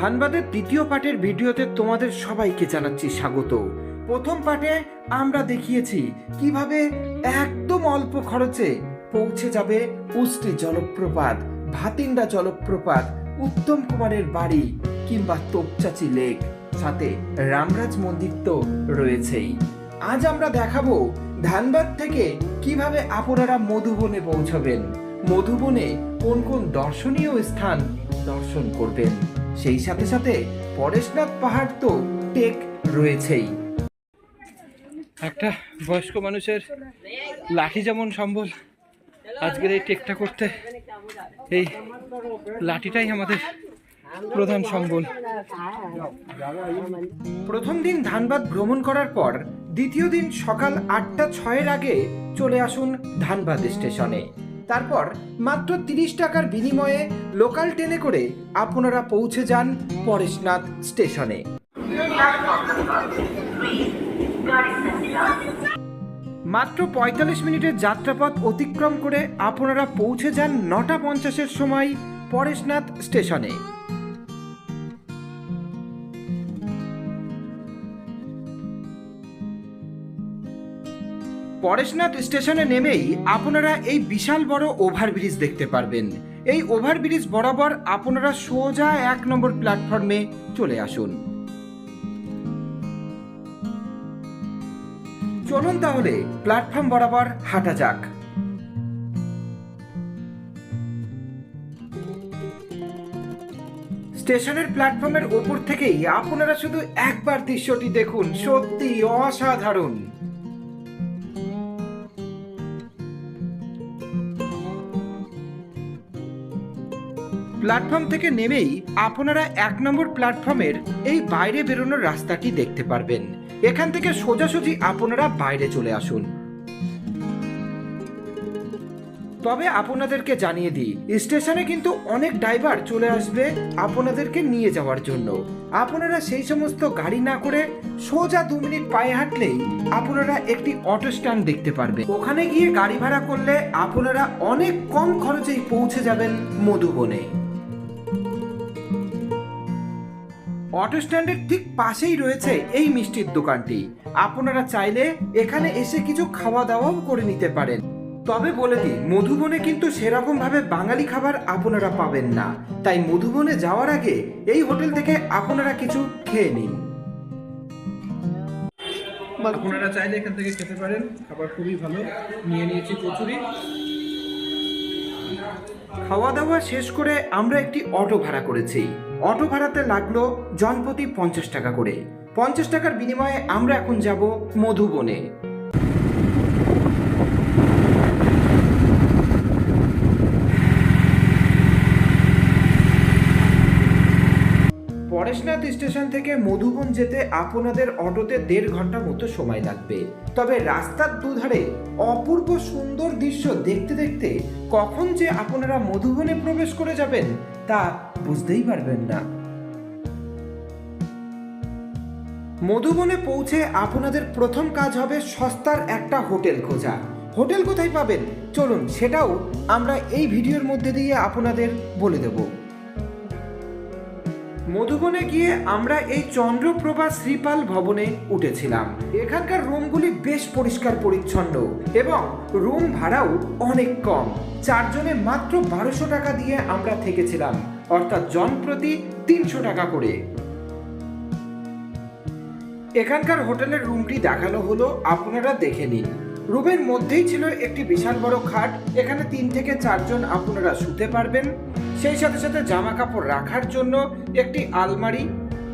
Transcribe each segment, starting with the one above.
ধানবাদের দ্বিতীয় পার্টের ভিডিওতে তোমাদের সবাইকে জানাচ্ছি স্বাগত। প্রথম পার্টে আমরা দেখিয়েছি কীভাবে একদম অল্প খরচে পৌঁছে যাবে উষ্টি জলপ্রপাত, ভাতিন্ডা জলপ্রপাত, উত্তম কুমারের বাড়ি কিংবা তোপচাচি লেক, সাথে রামরাজ মন্দির তো রয়েছেই। আজ আমরা দেখাবো ধানবাদ থেকে কীভাবে আপনারা মধুবনে পৌঁছবেন, মধুবনে কোন কোন দর্শনীয় স্থান দর্শন করবেন। সেই সাথে সাথে পরেশনাথ পাহাড় তো টেক রয়েছেই। একটা বয়স্ক মানুষের লাঠি যেমন সম্বল আজকের এই টেকটা করতে এই লাঠিটাই আমাদের প্রধান সম্বল। প্রথম দিন ধানবাদ ভ্রমণ করার পর দ্বিতীয় দিন সকাল আটটা ছয়ের আগে চলে আসুন ধানবাদ স্টেশনে। তারপর মাত্র তিরিশ টাকার বিনিময়ে লোকাল ট্রেনে করে আপনারা পৌঁছে যান পরেশনাথ স্টেশনে। মাত্র পঁয়তাল্লিশ মিনিটের যাত্রাপথ অতিক্রম করে আপনারা পৌঁছে যান নটা পঞ্চাশের সময় পরেশনাথ স্টেশনে। পরেশনাথ স্টেশনে নেমেই আপনারা এই বিশাল বড় ওভারব্রিজ দেখতে পারবেন। এই ওভারব্রিজ বরাবর আপনারা সোজা এক নম্বর প্ল্যাটফর্মে চলে আসুন। চলুন তাহলে প্ল্যাটফর্ম বরাবর হাঁটা যাক। স্টেশনের প্ল্যাটফর্মের ওপর থেকেই আপনারা শুধু একবার দৃশ্যটি দেখুন। সত্যি অসাধারণ। প্ল্যাটফর্ম থেকে নেমেই আপনারা এক নম্বর প্ল্যাটফর্মের এই বাইরে বেরোনোর রাস্তাটি দেখতে পারবেন। এখান থেকে সোজাসুজি আপনারা বাইরে চলে আসুন। তবে আপনাদেরকে জানিয়ে দিই, স্টেশনে কিন্তু অনেক ড্রাইভার চলে আসবে আপনাদেরকে নিয়ে যাওয়ার জন্য। আপনারা সেই সমস্ত গাড়ি না করে সোজা দু মিনিট পায়ে হাঁটলেই আপনারা একটি অটো স্ট্যান্ড দেখতে পারবেন। ওখানে গিয়ে গাড়ি ভাড়া করলে আপনারা অনেক কম খরচেই পৌঁছে যাবেন মধুবনে। অটো স্ট্যান্ডের ঠিক পাশেই রয়েছে এই মিষ্টির দোকানটি। আপনারা চাইলে এখানে এসে কিছু খাওয়া দাওয়াও করে নিতে পারেন। তবে বলে দিই মধুবনে কিন্তু সেরকম ভাবে বাঙালি খাবার আপনারা পাবেন না। তাই মধুবনে যাওয়ার আগে এই হোটেল থেকে আপনারা কিছু খেয়ে নিন। আপনারা চাইলে এখান থেকে খেতে পারেন। খাবার খুবই ভালো। নিয়ে নিয়েছি কচুরি। খাওয়া দাওয়া শেষ করে আমরা একটি অটো ভাড়া করেছি। অটো ভাড়াতে লাগল জনপ্রতি পঞ্চাশ টাকা করে। পঞ্চাশ টাকার বিনিময়ে আমরা এখন যাব মধুবনে। পরেশনাথ স্টেশন থেকে মধুবন যেতে আপনাদের অটোতে দেড় ঘণ্টা মতো সময় লাগবে। তবে রাস্তার দুধারে অপূর্ব সুন্দর দৃশ্য দেখতে দেখতে কখন যে আপনারা মধুবনে প্রবেশ করে যাবেন তা বুঝতেই পারবেন না। মধুবনে পৌঁছে আপনাদের প্রথম কাজ হবে সস্তার একটা হোটেল খোঁজা। হোটেল কোথায় পাবেন? চলুন, সেটাও আমরা এই ভিডিওর মধ্যে দিয়ে আপনাদের বলে দেবো। মধুবনে গিয়ে আমরা এই চন্দ্রপ্রভা শ্রীপাল ভবনে উঠেছিলাম। এখানকার রুমগুলি বেশ পরিষ্কার পরিচ্ছন্ন এবং রুম ভাড়াও অনেক কম। চারজনে মাত্র বারোশো টাকা দিয়ে আমরা থেকেছিলাম। অর্থাৎ জন প্রতি তিনশো টাকা করে। এখানকার হোটেলের রুমটি দেখানো হলো, আপনারা দেখে নিন। রুমের মধ্যেই ছিল একটি বিশাল বড় খাট, এখানে তিন থেকে চারজন আপনারা শুতে পারবেন। সেই সাথে সাথে জামা কাপড় রাখার জন্য একটি আলমারি,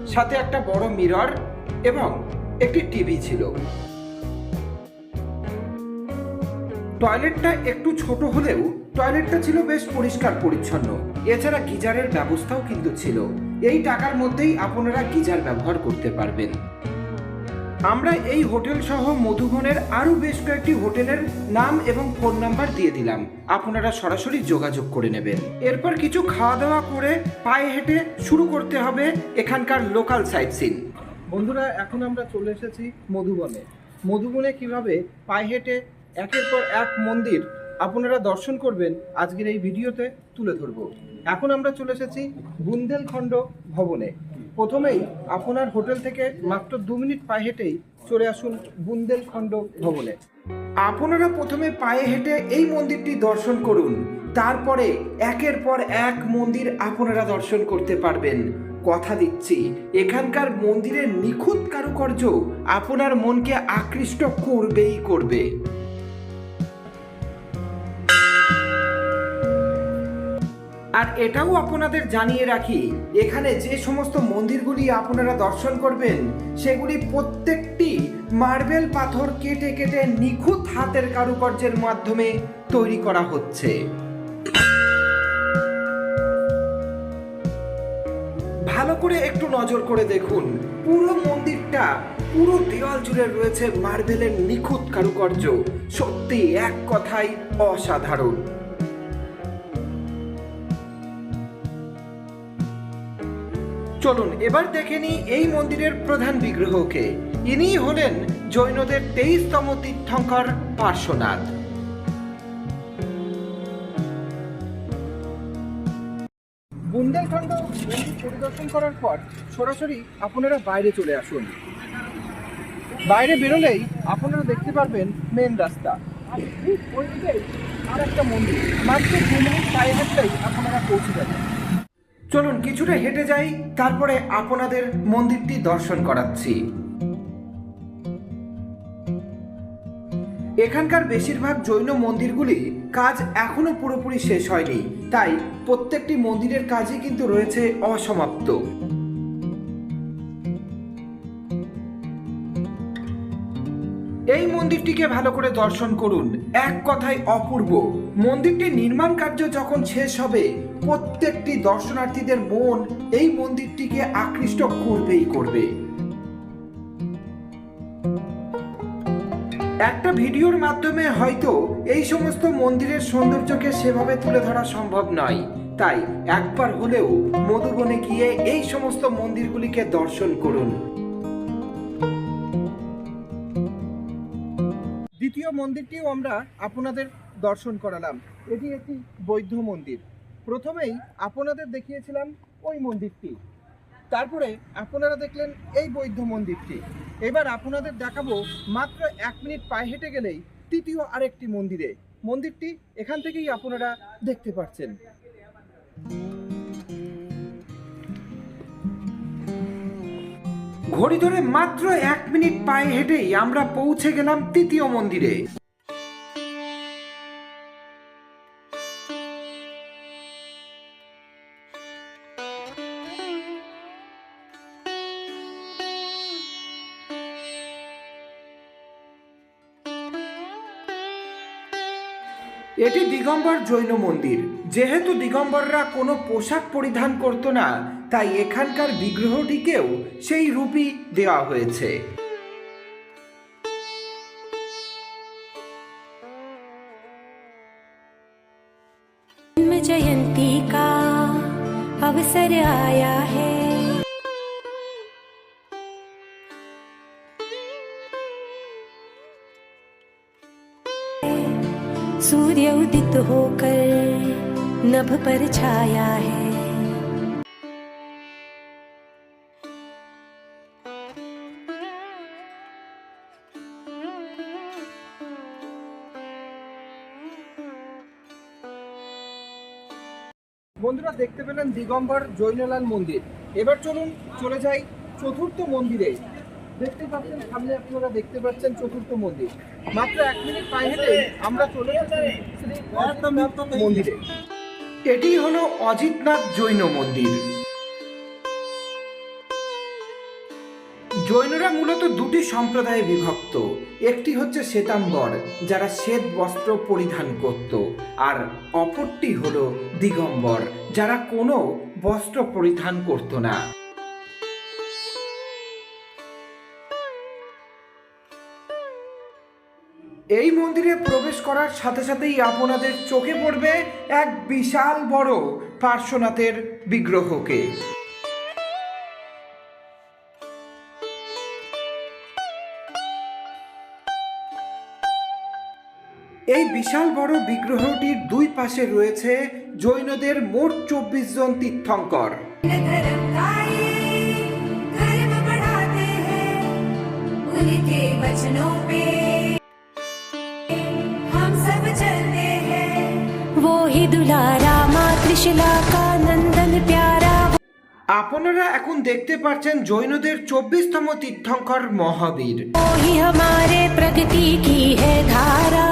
সাথে একটা বড় মিরর এবং একটি টিভি ছিল। টয়লেটটা একটু ছোট হলেও টয়লেটটা ছিল বেশ পরিষ্কার পরিচ্ছন্ন। এছাড়া গিজারের ব্যবস্থাও কিন্তু ছিল। এই টাকার মধ্যেই আপনারা গিজার ব্যবহার করতে পারবেন। আমরা এই হোটেল সহ মধুবনের আরও বেশ কয়েকটি হোটেলের নাম এবং ফোন নাম্বার দিয়ে দিলাম। আপনারা সরাসরি যোগাযোগ করে নেবেন। এরপর কিছু খাওয়া দাওয়া করে পায়ে হেঁটে শুরু করতে হবে এখানকার লোকাল সাইট সিন। বন্ধুরা, এখন আমরা চলে এসেছি মধুবনে। মধুবনে কীভাবে পায়ে হেঁটে একের পর এক মন্দির আপনারা দর্শন করবেন আজকের এই ভিডিওতে তুলে ধরব। এখন আমরা চলে এসেছি বুন্দেলখণ্ড ভবনে। প্রথমেই আপনার হোটেল থেকে মাত্র দু মিনিট পায়ে হেঁটেই চলে আসুন বুন্দেলখণ্ড ভবনে। আপনারা প্রথমে পায়ে হেঁটে এই মন্দিরটি দর্শন করুন। তারপরে একের পর এক মন্দির আপনারা দর্শন করতে পারবেন। কথা দিচ্ছি, এখানকার মন্দিরের নিখুঁত কারুকার্য আপনার মনকে আকৃষ্ট করবেই করবে। আর এটাও আপনাদের জানিয়ে রাখি, এখানে যে সমস্ত মন্দিরগুলি আপনারা দর্শন করবেন, সেগুলি প্রত্যেকটি মার্বেল পাথর কেটে কেটে নিখুঁত হাতের কারুকার্যের মাধ্যমে তৈরি করা হচ্ছে। ভালো করে একটু নজর করে দেখুন, পুরো মন্দিরটা পুরো দেওয়াল জুড়ে রয়েছে মার্বেলের নিখুঁত কারুকার্য। সত্যি, এক কথায় অসাধারণ। চলুন, এবার দেখে নিই এই মন্দিরের প্রধান বিগ্রহকে। ইনি হলেন জৈনদের তেইশতম তীর্থঙ্কর পার্শ্বনাথ। বুন্দেলখণ্ড মন্দির পরিদর্শন করার পর সরাসরি আপনারা বাইরে চলে আসুন। বাইরে বেরোলেই আপনারা দেখতে পারবেন মেন রাস্তা। আর একটা মন্দির। মাত্র দু মিনিট পায়ে আপনারা পৌঁছে যাবেন। চলুন কিছুটা হেঁটে যাই, তারপরে আপনাদের মন্দিরটি দর্শন করাচ্ছি। এখানকার বেশিরভাগ জৈন মন্দিরগুলি কাজ এখনও পুরোপুরি শেষ হয়নি, তাই প্রত্যেকটি মন্দিরের কাজই কিন্তু রয়েছে অসমাপ্ত। এই মন্দিরটিকে ভালো করে দর্শন করুন। এক কথায় অপূর্ব। মন্দিরটির নির্মাণ কার্য যখন শেষ হবে, প্রত্যেকটি দর্শনার্থীদের মন এই মন্দিরটিকে আকৃষ্ট করবেই করবে। একটা ভিডিওর মাধ্যমে হয়তো এই সমস্ত মন্দিরের সৌন্দর্যকে সেভাবে তুলে ধরা সম্ভব নয়। তাই একবার হলেও মধুবনে গিয়ে এই সমস্ত মন্দিরগুলিকে দর্শন করুন। মন্দিরটিও আমরা আপনাদের দর্শন করালাম। এটি একটি বৌদ্ধ মন্দির। প্রথমেই আপনাদের দেখিয়েছিলাম ওই মন্দিরটি। তারপরে আপনারা দেখলেন এই বৌদ্ধ মন্দিরটি। এবার আপনাদের দেখাবো মাত্র এক মিনিট পায়ে হেঁটে গেলেই তৃতীয় আরেকটি মন্দিরে। মন্দিরটি এখান থেকেই আপনারা দেখতে পাচ্ছেন ঘড়ি ধরে মাত্র এক মিনিট পায়ে হেঁটেই আমরা পৌঁছে গেলাম তৃতীয় মন্দিরে। এটি দিগম্বর জৈন মন্দির। যেহেতু দিগম্বররা কোনো পোশাক পরিধান করত না তাই এখানকার বিগ্রহটিকেও সেই রূপই দেওয়া হয়েছে जन्म जयंती का अवसर आया है सूर्य उदित होकर नभ पर छाया है পেলেন দিগম্বর জৈনলাল মন্দির। এবার চলুন চলে যাই চতুর্থ মন্দিরে। দেখতে পাচ্ছেন, সামনে আপনারা দেখতে পাচ্ছেন চতুর্থ মন্দির। মাত্র এক মিনিট পায়ে হেঁটে আমরা চলে মন্দিরে। এটি হলো অজিতনাথ জৈন মন্দির। জৈনরা মূলত দুটি সম্প্রদায়ে বিভক্ত। একটি হচ্ছে শ্বেতাম্বর, যারা শ্বেত বস্ত্র পরিধান করত, আর অপরটি হল দিগম্বর, যারা কোনো বস্ত্র পরিধান করত না। এই মন্দিরে প্রবেশ করার সাথে সাথেই আপনাদের চোখে পড়বে এক বিশাল বড় পার্শ্বনাথের বিগ্রহকে। এই বিশাল বড় বিগ্রহটির দুই পাশে রয়েছে জৈনদের মোট চব্বিশ জন তীর্থঙ্কর धर्म का ये धर्म बढ़ाते हैं उनके वचनों पे हम सब चलते हैं वो ही दुलारा माँ त्रिशला का नंदन प्यारा আপনারা এখন দেখতে পাচ্ছেন জৈনদের চব্বিশতম তীর্থঙ্কর মহাবীর। প্রগতি কি ধারা?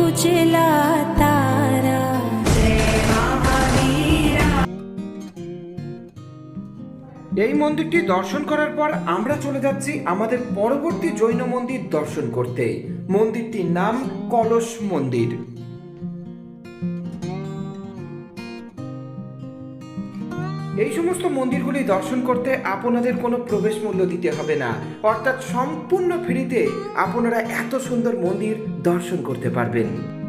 উজলা এই মন্দিরটি দর্শন করার পর আমরা চলে যাচ্ছি আমাদের পরবর্তী জৈন মন্দির দর্শন করতে। মন্দিরটির নাম কলস মন্দির। এই সমস্ত মন্দিরগুলি দর্শন করতে আপনাদের কোনো প্রবেশ মূল্য দিতে হবে না। অর্থাৎ সম্পূর্ণ ফ্রিতে আপনারা এত সুন্দর মন্দির দর্শন করতে পারবেন।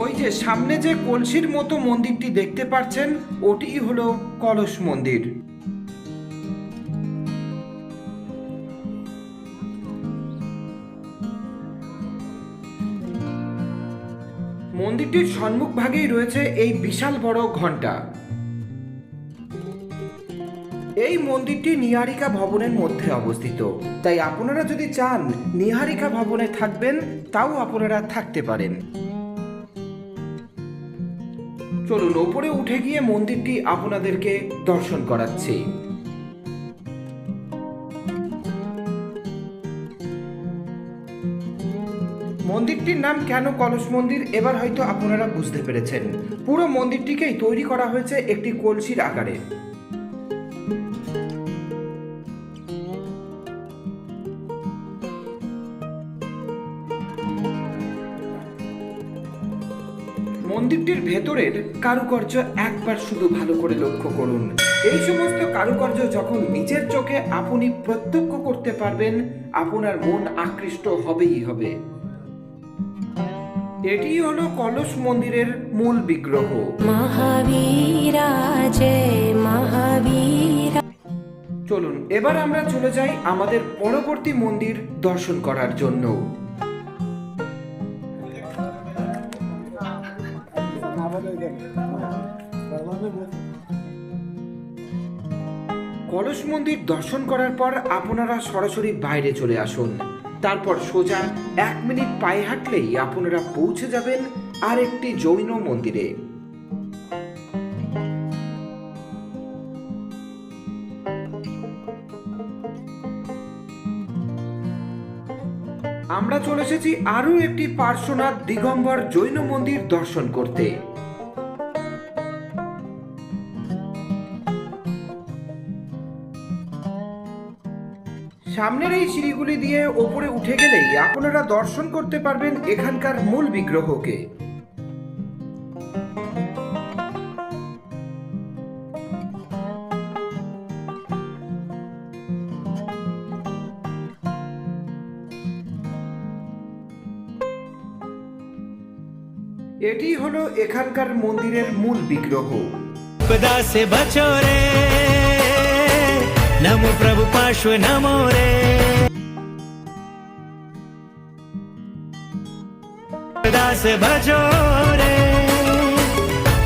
ওই যে সামনে যে কলসির মতো মন্দিরটি দেখতে পাচ্ছেন, ওটি হলো কলস মন্দির। মন্দিরটির সম্মুখ ভাগেই রয়েছে এই বিশাল বড় ঘণ্টা এই মন্দিরটি নিহারিকা ভবনের মধ্যে অবস্থিত। তাই আপনারা যদি চান, নিহারিকা ভবনে থাকবেন, তাও আপনারা থাকতে পারেন। চলুন ওপরে উঠে গিয়ে মন্দিরটি আপনাদেরকে দর্শন করাচ্ছি। মন্দিরটির নাম কেন কলস মন্দির? এবার হয়তো আপনারা বুঝতে পেরেছেন। পুরো মন্দিরটিকেই তৈরি করা হয়েছে একটি কলসির আকারে। মন্দিরটির ভেতরের কারুকার্য একবার শুধু ভালো করে লক্ষ্য করুন। এই সমস্ত কারুকার্য যখন নিজের চোখে আপনি প্রত্যক্ষ করতে পারবেন আপনার মন আকৃষ্ট হবেই হবে। এটি হলো কলস মন্দিরের মূল বিগ্রহ। চলুন এবার আমরা চলে যাই আমাদের পরবর্তী মন্দির দর্শন করার জন্য। মন্দির দর্শন করার পর আপনারা সরাসরি বাইরে চলে আসুন। তারপর সোজা এক মিনিট পায়ে হাঁটলেই আপনারা পৌঁছে যাবেন আর একটি জৈন মন্দিরে। আমরা চলে এসেছি আরও একটি পার্শ্বনাথ দিগম্বর জৈন মন্দির দর্শন করতে। সামনের এই সিঁড়িগুলি দিয়ে ওপরে উঠে গেলেই আপনারা দর্শন করতে পারবেন এখানকার মূল বিগ্রহকে। এটি হলো এখানকার মন্দিরের মূল বিগ্রহ। সে বছরে નમો પ્રભુ પાર્શ્વ નમો રે દાસ ભજો રે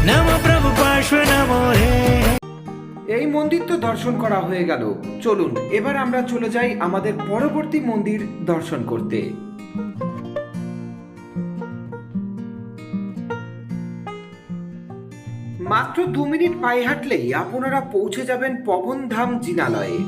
નમો প্রভু এই মন্দির তো দর্শন করা হয়ে গেল। চলুন, এবার আমরা চলে যাই আমাদের পরবর্তী মন্দির দর্শন করতে। মাত্র দু মিনিট পায়ে হাঁটলেই আপনারা পৌঁছে যাবেন পবনধাম জিনালয়ে।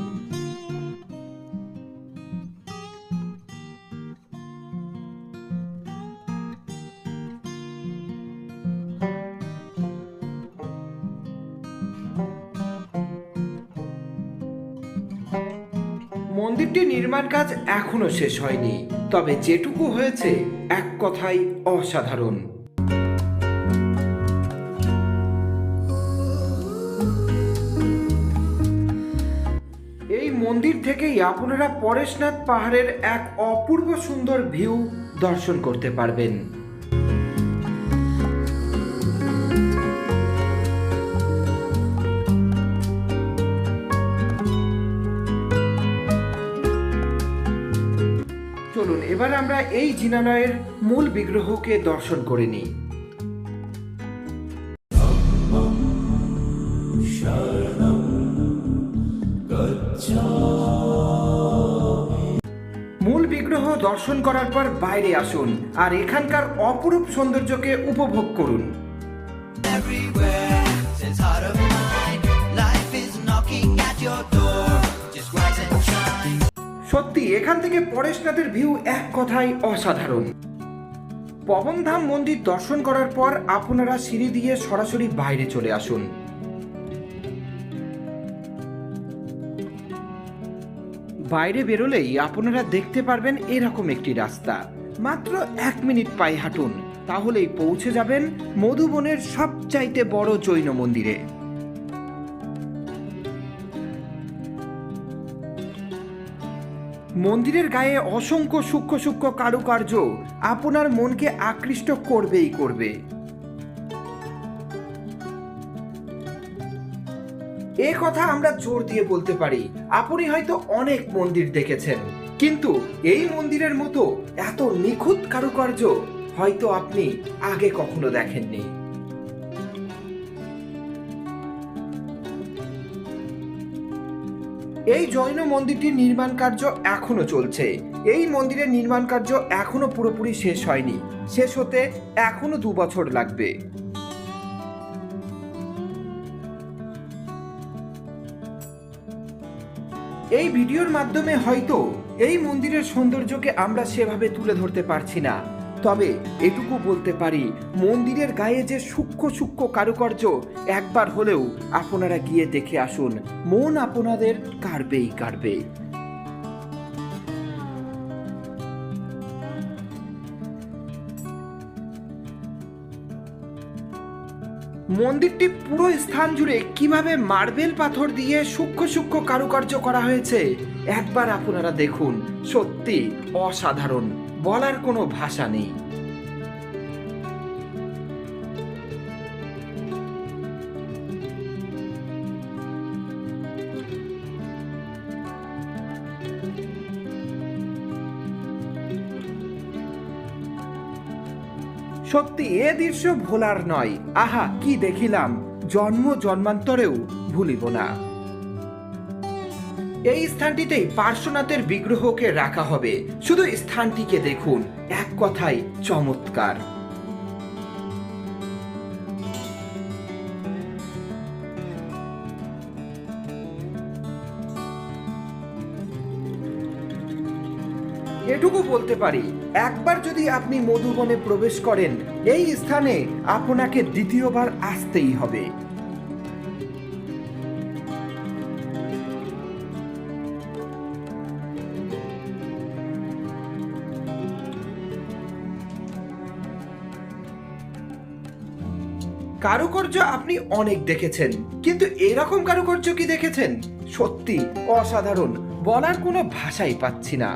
মন্দিরটি নির্মাণ কাজ এখনও শেষ হয়নি, তবে যেটুকু হয়েছে এক কথায় অসাধারণ। মন্দির থেকেই আপনারা পরেশনাথ পাহাড়ের এক অপূর্ব সুন্দর ভিউ দর্শন করতে পারবেন। চলুন, এবার আমরা এই জিনালয়ের মূল বিগ্রহকে দর্শন করে নিই। দর্শন করার পর বাইরে আসুন আর এখানকার অপরূপ সৌন্দর্যকে উপভোগ করুন. সত্যি এখান থেকে পরেশনাথের ভিউ এক কথায় অসাধারণ। পবনধাম মন্দির দর্শন করার পর আপনারা সিঁড়ি দিয়ে সরাসরি বাইরে চলে আসুন। বাইরে বেরোলেই আপনারা দেখতে পারবেন এরকম একটি রাস্তা। মাত্র এক মিনিট পায়ে হাঁটুন, তাহলেই পৌঁছে যাবেন মধুবনের সবচাইতে বড় জৈন মন্দিরে। মন্দিরের গায়ে অসংখ্য সূক্ষ্ম সূক্ষ্ম কারুকার্য আপনার মনকে আকৃষ্ট করবেই করবে। এ কথা আমরা জোর দিয়ে বলতে পারি। আপনি হয়তো অনেক মন্দির দেখেছেন। কিন্তু এই মন্দিরের মতো এত নিখুঁত কারুকার্য হয়তো আপনি আগে কখনো দেখেননি। এই জৈন মন্দিরটির নির্মাণ কার্য এখনও চলছে। এই মন্দিরের নির্মাণ কার্য এখনও পুরোপুরি শেষ হয়নি। শেষ হতে এখনও দু বছর লাগবে। এই ভিডিওর মাধ্যমে হয়তো এই মন্দিরের সৌন্দর্যকে আমরা সেভাবে তুলে ধরতে পারছি না। তবে এটুকু বলতে পারি, মন্দিরের গায়ে যে সূক্ষ্ম সূক্ষ্ম কারুকার্য একবার হলেও আপনারা গিয়ে দেখে আসুন। মন আপনাদের কাড়বেই কাড়বে। মন্দিরটি পুরো স্থান জুড়ে কীভাবে মার্বেল পাথর দিয়ে সূক্ষ্ম সূক্ষ্ম কারুকার্য করা হয়েছে, একবার আপনারা দেখুন। সত্যি অসাধারণ। বলার কোনো ভাষা নেই। সত্যি এ দৃশ্য ভোলার নয়। আহা, কি দেখিলাম? জন্ম জন্মান্তরেও ভুলিব না। এই স্থানটিতেই পার্শ্বনাথের বিগ্রহকে রাখা হবে। শুধু স্থানটিকে দেখুন, এক কথাই চমৎকার। এটুকু বলতে পারি, একবার যদি আপনি মধুবনে প্রবেশ করেন, এই স্থানে আপনাকে দ্বিতীয়বার আসতেই হবে। কারুকার্য আপনি অনেক দেখেছেন, কিন্তু এরকম কারুকার্য কি দেখেছেন? সত্যি, অসাধারণ, বলার কোনো ভাষাই পাচ্ছি না।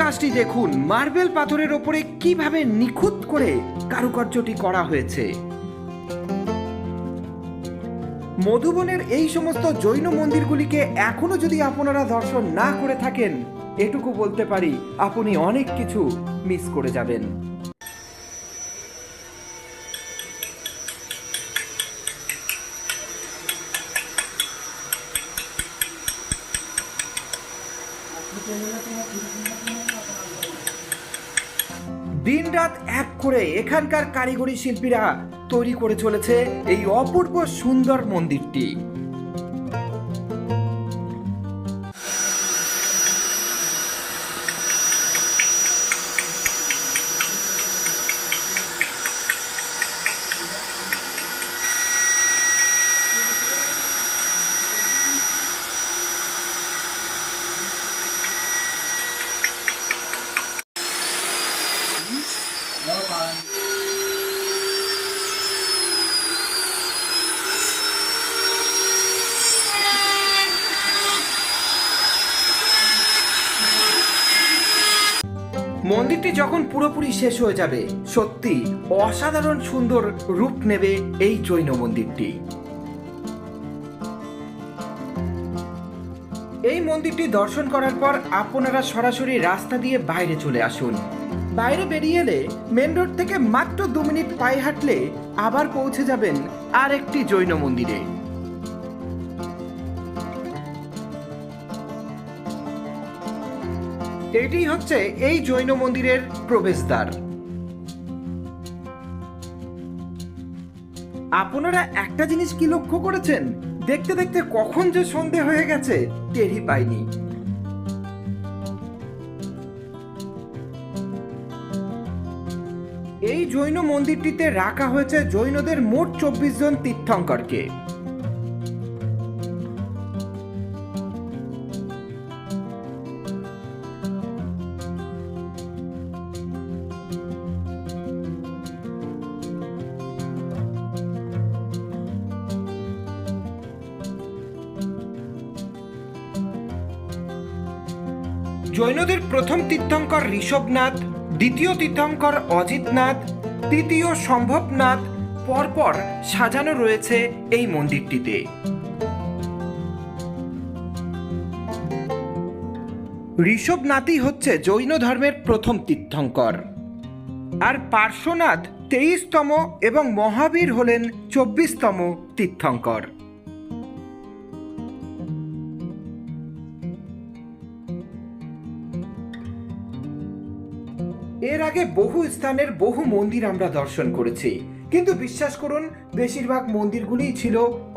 কাজটি দেখুন, মার্বেল পাথরের ওপরে কীভাবে নিখুঁত করে কারুকার্যটি করা হয়েছে। মধুবনের এই সমস্ত জৈন মন্দিরগুলিকে এখনও যদি আপনারা দর্শন না করে থাকেন, এটুকু বলতে পারি, আপনি অনেক কিছু মিস করে যাবেন। দিনরাত এক করে এখানকার কারিগরি শিল্পীরা তৈরি করে চলেছে এই অপূর্ব সুন্দর মন্দিরটি মন্দিরটি যখন পুরোপুরি শেষ হয়ে যাবে। সত্যি, অসাধারণ সুন্দর রূপ নেবে এই জৈন মন্দিরটি। এই মন্দিরটি দর্শন করার পর আপনারা সরাসরি রাস্তা দিয়ে বাইরে চলে আসুন। বাইরে বেরিয়ে এলে মেন রোড থেকে মাত্র দু মিনিট পায়ে হাঁটলে আবার পৌঁছে যাবেন আর একটি জৈন মন্দিরে। এটি হচ্ছে এই জৈন মন্দিরের প্রবেশদ্বার। আপনারা একটা জিনিস কি লক্ষ্য করেছেন? দেখতে দেখতে কখন যে সন্ধে হয়ে গেছে, টেরই পাইনি। এই জৈন মন্দিরটিতে রাখা হয়েছে জৈনদের মোট চব্বিশ জন তীর্থঙ্করকে। জৈনদের প্রথম তীর্থঙ্কর ঋষভনাথ, দ্বিতীয় তীর্থঙ্কর অজিতনাথ, তৃতীয় সম্ভবনাথ, পরপর সাজানো রয়েছে এই মন্দিরটিতে। ঋষভনাথই হচ্ছে জৈন ধর্মের প্রথম তীর্থঙ্কর। আর পার্শ্বনাথ তেইশতম এবং মহাবীর হলেন চব্বিশতম তীর্থঙ্কর। আগে বহু স্থানের বহু মন্দির আমরা দর্শন করেছি। কিন্তু বিশ্বাস করুন, বেশিরভাগ মন্দিরগুলিই ছিল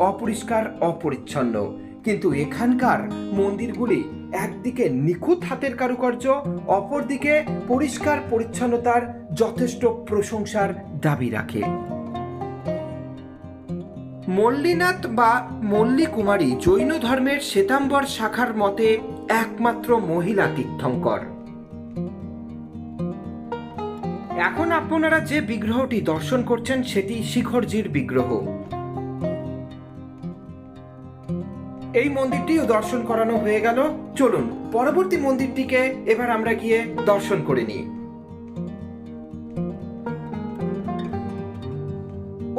অপরিষ্কার, অপরিচ্ছন্ন। কিন্তু এখানকার মন্দিরগুলি একদিকে নিখুঁত হাতের কারুকার্য, অপরদিকে পরিষ্কার পরিচ্ছন্নতার যথেষ্ট প্রশংসার দাবি রাখে। মল্লীনাথ বা মল্লী কুমারী জৈন ধর্মের শ্বেতাম্বর শাখার মতে একমাত্র মহিলা তীর্থঙ্কর। এখন আপনারা যে বিগ্রহটি দর্শন করছেন, সেটি শিখরজির বিগ্রহ। এই মন্দিরটিও দর্শন করানো হয়ে গেল। চলুন, পরবর্তী মন্দিরটিকে এবার আমরা গিয়ে দর্শন করে নিই।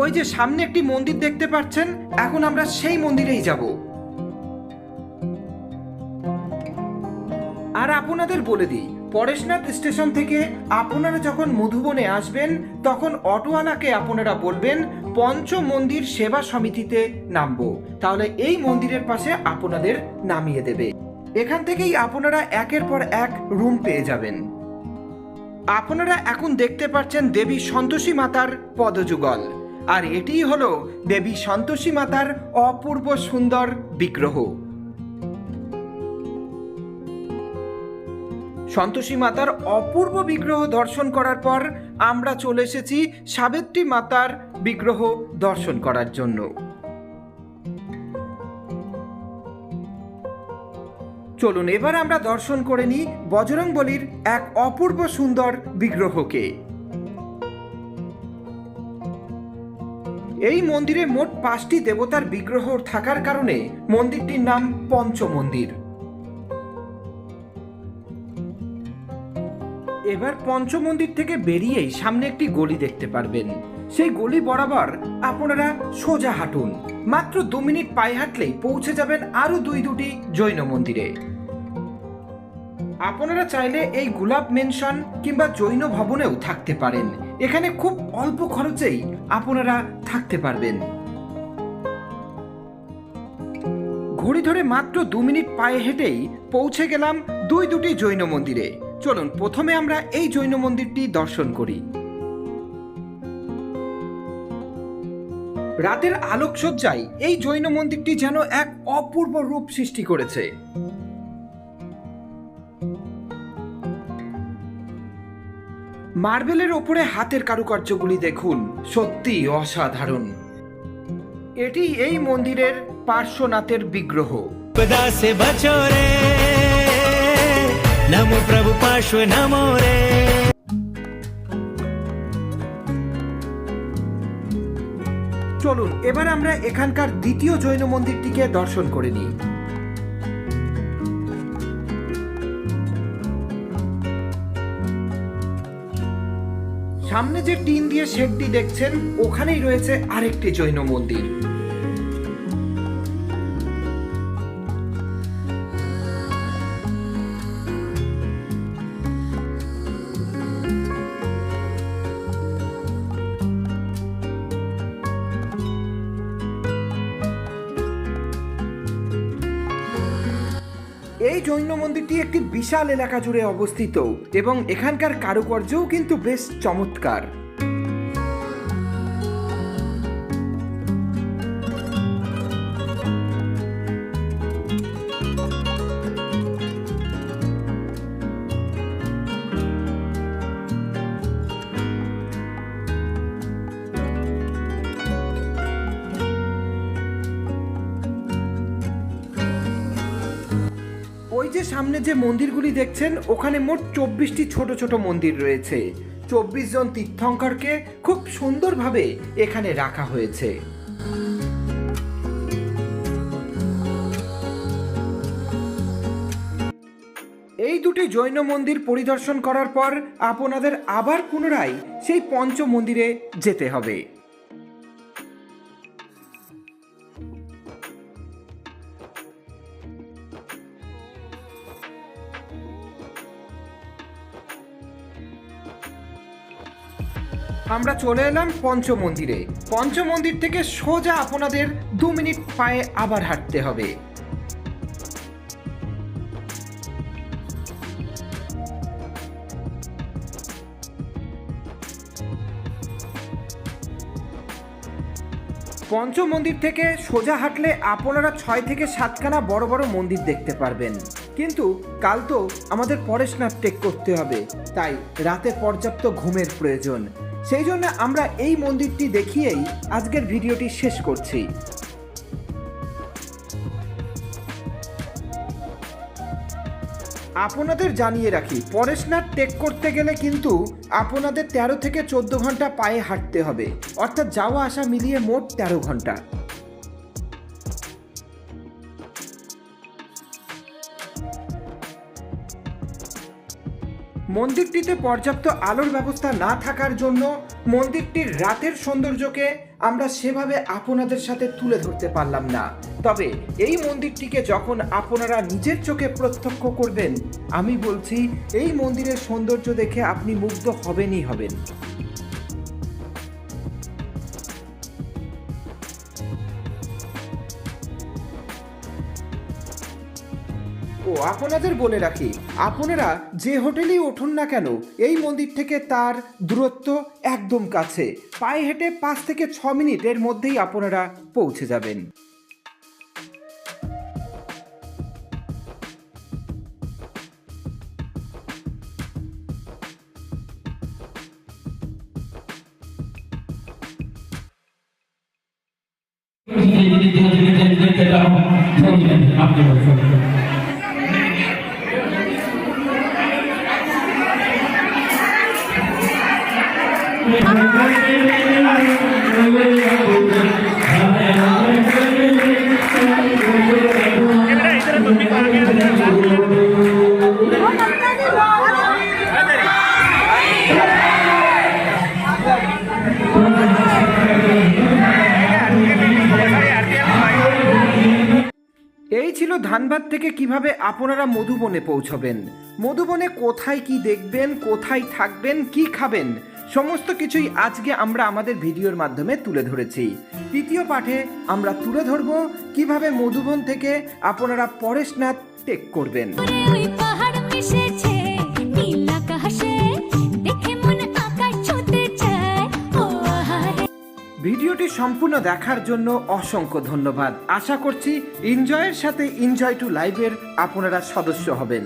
ওই যে সামনে একটি মন্দির দেখতে পাচ্ছেন, এখন আমরা সেই মন্দিরেই যাব। আর আপনাদের বলে দিই পরেশনাথ স্টেশন থেকে আপনারা যখন মধুবনে আসবেন, তখন অটোওয়ালাকে আপনারা বলবেন পঞ্চ মন্দির সেবা সমিতিতে নামবো। তাহলে এই মন্দিরের পাশে আপনাদের নামিয়ে দেবে। এখান থেকেই আপনারা একের পর এক রুম পেয়ে যাবেন। আপনারা এখন দেখতে পাচ্ছেন দেবী সন্তোষী মাতার পদযুগল। আর এটিই হলো দেবী সন্তোষী মাতার অপূর্ব সুন্দর বিগ্রহ। সন্তোষী মাতার অপূর্ব বিগ্রহ দর্শন করার পর আমরা চলে এসেছি সাবেত্রী মাতার বিগ্রহ দর্শন করার জন্য। চলুন, এবার আমরা দর্শন করে নিই বজরং বলির এক অপূর্ব সুন্দর বিগ্রহকে। এই মন্দিরে মোট পাঁচটি দেবতার বিগ্রহ থাকার কারণে মন্দিরটির নাম পঞ্চ এবার পঞ্চমন্দির থেকে বেরিয়েই সামনে একটি গলি দেখতে পারবেন। সেই গলি বরাবর আপনারা সোজা হাঁটুন। মাত্র দু মিনিট পায়ে হাঁটলেই পৌঁছে যাবেন আরও দুই দুটি জৈন মন্দিরে। আপনারা চাইলে এই গোলাপ মেনশন কিংবা জৈন ভবনেও থাকতে পারেন। এখানে খুব অল্প খরচেই আপনারা থাকতে পারবেন। ঘড়ি ধরে মাত্র দু মিনিট পায়ে হেঁটেই পৌঁছে গেলাম দুই দুটি জৈন মন্দিরে। চলুন, প্রথমে আমরা এই জৈন মন্দিরটি দর্শন করি। রাতের আলোকসজ্জায় এই জৈন মন্দিরটি যেন এক অপূর্ব রূপ সৃষ্টি করেছে। মার্বেলের ওপরে হাতের কারুকার্যগুলি দেখুন সত্যি অসাধারণ। এটি এই মন্দিরের পার্শ্বনাথের বিগ্রহ। সে નમો પ્રભુ પાર્શ્વ નમો રે চলুন, এবার আমরা এখানকার দ্বিতীয় জৈন মন্দিরটিকে দর্শন করে নিই। সামনে যে টিন দিয়ে শেডটি দেখছেন, ওখানেই রয়েছে আরেকটি জৈন মন্দির। বিশাল এলাকা জুড়ে অবস্থিত এবং এখানকার কারুকার্যও কিন্তু বেশ চমৎকার। যে সামনে যে মন্দিরগুলি দেখছেন, ওখানে মোট চব্বিশটি ছোট ছোট মন্দির রয়েছে। চব্বিশ জন তীর্থঙ্করকে খুব সুন্দরভাবে এখানে রাখা হয়েছে। এই দুটি জৈন মন্দির পরিদর্শন করার পর আপনাদের আবার পুনরায় সেই পঞ্চ মন্দিরে যেতে হবে। আমরা চলে এলাম পঞ্চ মন্দিরে পঞ্চ মন্দির থেকে সোজা আপনাদের দু মিনিট পায়ে আবার হাঁটতে হবে। পঞ্চ মন্দির থেকে সোজা হাঁটলে আপনারা ছয় থেকে সাতখানা বড় বড় মন্দির দেখতে পারবেন। কিন্তু কাল তো আমাদের পরেশনাথ টেক করতে হবে, তাই রাতে পর্যাপ্ত ঘুমের প্রয়োজন। সেই জন্য আমরা এই মন্দিরটি দেখিয়েই আজকের ভিডিওটি শেষ করছি। আপনাদের জানিয়ে রাখি, পরেশনাথ টেক করতে গেলে কিন্তু আপনাদের তেরো থেকে চোদ্দ ঘণ্টা পায়ে হাঁটতে হবে। অর্থাৎ যাওয়া আসা মিলিয়ে মোট তেরো ঘণ্টা। মন্দিরটিতে পর্যাপ্ত আলোর ব্যবস্থা না থাকার জন্য মন্দিরটির রাতের সৌন্দর্যকে আমরা সেভাবে আপনাদের সাথে তুলে ধরতে পারলাম না। তবে এই মন্দিরটিকে যখন আপনারা নিজের চোখে প্রত্যক্ষ করবেন, আমি বলছি, এই মন্দিরের সৌন্দর্য দেখে আপনি মুগ্ধ হবেনই হবেন। আপনাদের বলে রাখি, আপনারা যে হোটেলেই উঠুন না কেন, এই মন্দির থেকে তার দূরত্ব একদম কাছে। পায়ে হেঁটে পাঁচ থেকে ছ মিনিটের মধ্যেই আপনারা পৌঁছে যাবেন। এই ছিল ধানবাদ থেকে কীভাবে আপনারা মধুবনে পৌঁছবেন? মধুবনে কোথায় কি দেখবেন, কোথায় থাকবেন, কি খাবেন? সমস্ত কিছুই আজকে আমরা আমাদের ভিডিওর মাধ্যমে তুলে ধরেছি। তৃতীয় পাঠে আমরা তুলে ধরব কীভাবে মধুবন থেকে আপনারা পরেশনাথ টেক করবেন। ভিডিওটি সম্পূর্ণ দেখার জন্য অসংখ্য ধন্যবাদ। আশা করছি এনজয়ের সাথে এনজয় টু লাইভের আপনারা সদস্য হবেন।